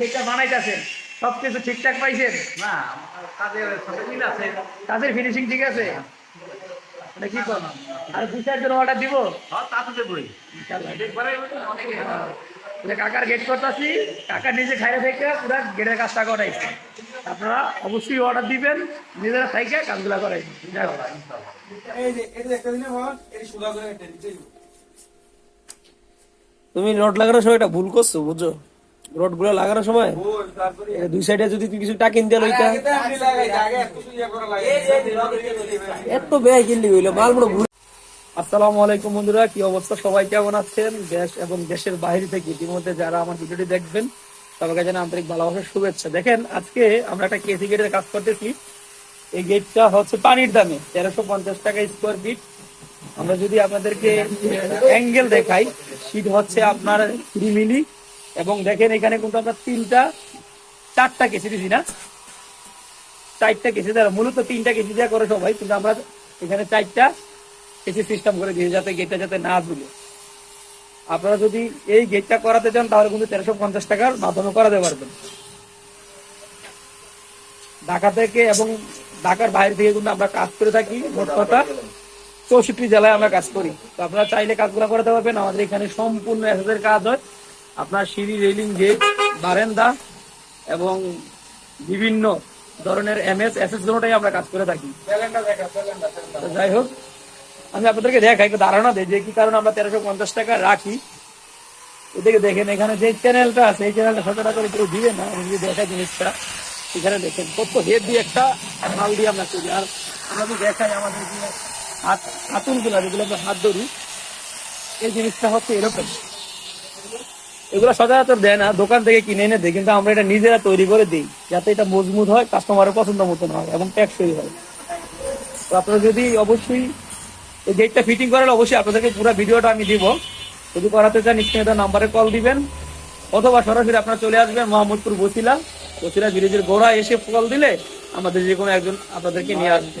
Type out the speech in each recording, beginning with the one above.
যেটা বানাইতেছেন সব কিছু ঠিকঠাক পাইছেন? না কাজের সাথে আছে। কাজের ফিনিশিং ঠিক আছে? মানে কি আর অর্ডার দিব? হ্যাঁ তা তো দেবই। একবারে কাকার গেট করতেছি কাকা নিজে খাইয়ে থেকে পুরো গেটের কাজটা করাইছে আপনারা অবশ্যই অর্ডার দিবেন নিজেরা খাইকে কাজগুলো করাইছে যাই হোক। তুমি নোট লাগানোর সময় একটা ভুল করছ বুঝছ? রডগুলো লাগানোর সময় দুই সাইডে যদি তুমি কিছু টাকিন দিয়ে লইতা। এত ব্যয় কিনলি হইল আসসালামু আলাইকুম বন্ধুরা, কি অবস্থা? সবাই কেমন আছেন? দেশ এবং দেশের বাইরে থেকে ইতিমধ্যে যারা আমার ভিডিওটি দেখবেন, সবাইকে জানা আন্তরিক ভালোবাসার শুভেচ্ছা। দেখেন, আজকে আমরা একটা কেসি গেটের কাজ করতেছি। এই গেটটা হচ্ছে পানির দামে, তেরোশো পঞ্চাশ টাকা স্কোয়ার ফিট আমরা যদি আপনাদেরকে অ্যাঙ্গেল দেখাই শীট হচ্ছে আপনার থ্রি মিলি। এবং দেখেন এখানে কিন্তু আমরা তিনটা, চারটা কেসি দিছি না? চারটা কেসি দেওয়া, মূলত তিনটা কেসি দেওয়া করে সবাই, কিন্তু আমরা এখানে চারটা কেসি সিস্টেম করে দিয়েছি যাতে গেটটা যাতে না ঝুলে। আপনারা যদি এই গেটটা করাতে চান, তাহলে কিন্তু তেরোশো পঞ্চাশ টাকার মাধ্যমে করাতে পারবেন। ঢাকা থেকে এবং ঢাকার বাইরে থেকে কিন্তু আমরা কাজ করে থাকি, মোট কথা চৌষট্টি জেলায় আমরা কাজ করি। তো আপনারা চাইলে কাজগুলো করাতে পারবেন আমাদের এখানে সম্পূর্ণ এসএসের কাজ হয়। আপনার সিঁড়ি রেলিং গেট বারেন্দা এবং বিভিন্ন ধরনের এমএস এসএস দুটোটাই আমরা কাজ করে থাকি। যাই হোক আমি আপনাদেরকে দেখাই একটু ধারণা দিই যে কি কারণে আমরা তেরোশো পঞ্চাশ টাকা রাখি। এদিকে দেখেন এখানে যে চ্যানেলটা আছে এই চ্যানেলটা সতেরো করে কেউ দিবে না আমি যদি দেখাই জিনিসটা এখানে দেখেন কত হেড দিয়ে একটা মাল দিয়ে আমরা করি। আর আমরা তো দেখাই আমাদের যে হাত হাতুনগুলা যেগুলো আমরা হাত ধরি এই জিনিসটা হচ্ছে এরকম। এগুলো সচরাচর দেয় না, দোকান থেকে কিনে এনে দেয়, কিন্তু আমরা এটা নিজেরা তৈরি করে দিই, যাতে এটা মজবুত হয় কাস্টমারের পছন্দ মতন হয় এবং ট্যাক্সই হয়। তো আপনারা যদি অবশ্যই এই গেটটা ফিটিং করালে অবশ্যই আপনাদেরকে পুরো ভিডিওটা আমি দিব। যদি করাতে চান, স্ক্রিনে নাম্বারে কল দিবেন, অথবা সরাসরি আপনারা চলে আসবেন মোহাম্মদপুর বসিলা। বসিলা ব্রিজের গোড়া এসে কল দিলে আমাদের যে কোনো একজন আপনাদেরকে নিয়ে আসবে।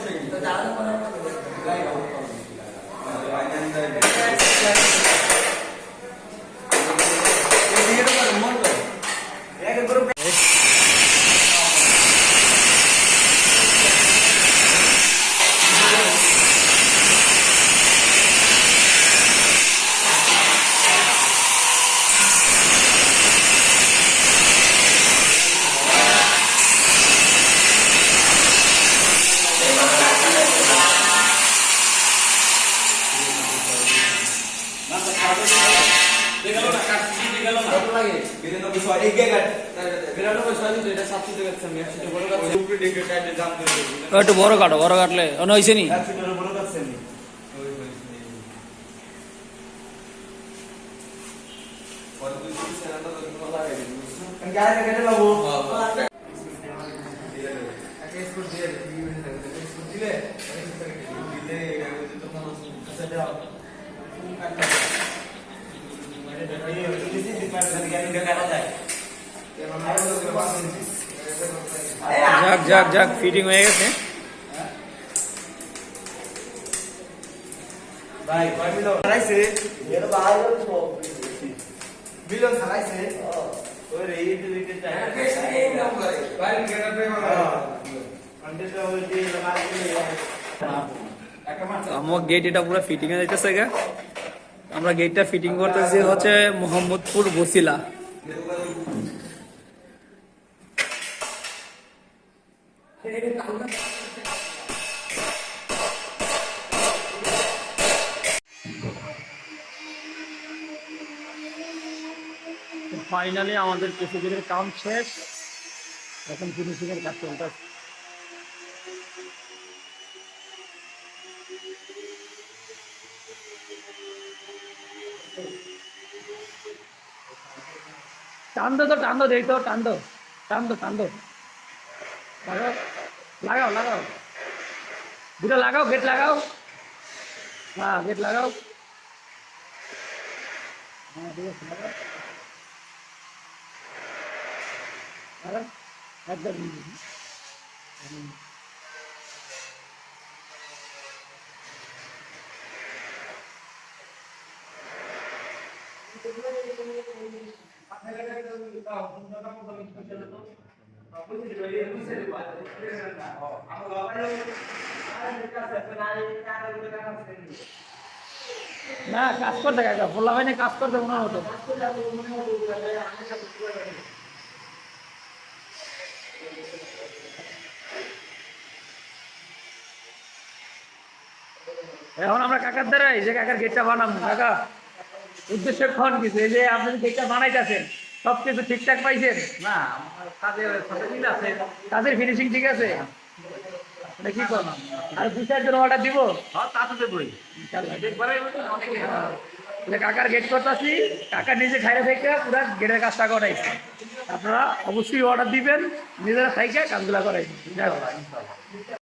একটু বড় কাটো বড় কাটলে। অন্য হয়েছে নি? দিলে যাক যাক যাক ফিটিং হয়ে গেছে ভাই কয় মিলো হারাইছে এর ভাই মিলন হারাইছে ওই রে এই দিকে যায় এই নাম করে ভাই কেন পে মারা কন্টেস্ট ওই দিয়ে লাগাই দিলে একটা মাত্র আমার গেট এটা পুরো ফিটিং হয়ে যাইতেছে গা আমরা গেটটা ফিটিং করতেছি হচ্ছে মোহাম্মদপুর বসিলা। ফাইনালি আমাদের ফিনিশিংয়ের কাম শেষ। এখন ফিনিশিংয়ের কাজ চলতেছে। টান দো তো টান দো দেই তো টান দো টান লাগাও লাগাও লাগাও। দুটো লাগাও, গেট লাগাও। হ্যাঁ গেট লাগাও। হ্যাঁ ঠিক আছে, লাগাও। না, কাজ করতে কাকা বললাম না কাজ করতে মনে হতো এখন আমরা কাকার দ্বারা এই যে কাকার গেটটা বানাবো। কাকা, উদ্দেশ্য ক্ষণ কিছু? এই যে আপনি গেটটা বানাইতেছেন সব কিছু ঠিকঠাক পাইছেন? না কাজের ফিনিশিং ঠিক আছে? কি করলাম আর দু চারজন অর্ডার দিব? কাকার গেট করতেছি কাকা নিজে খাইলে থেকে পুরা গেটের কাজটা করাইছে আপনারা অবশ্যই অর্ডার দিবেন নিজেরা খাইকে কাজগুলা করাইছেন হোক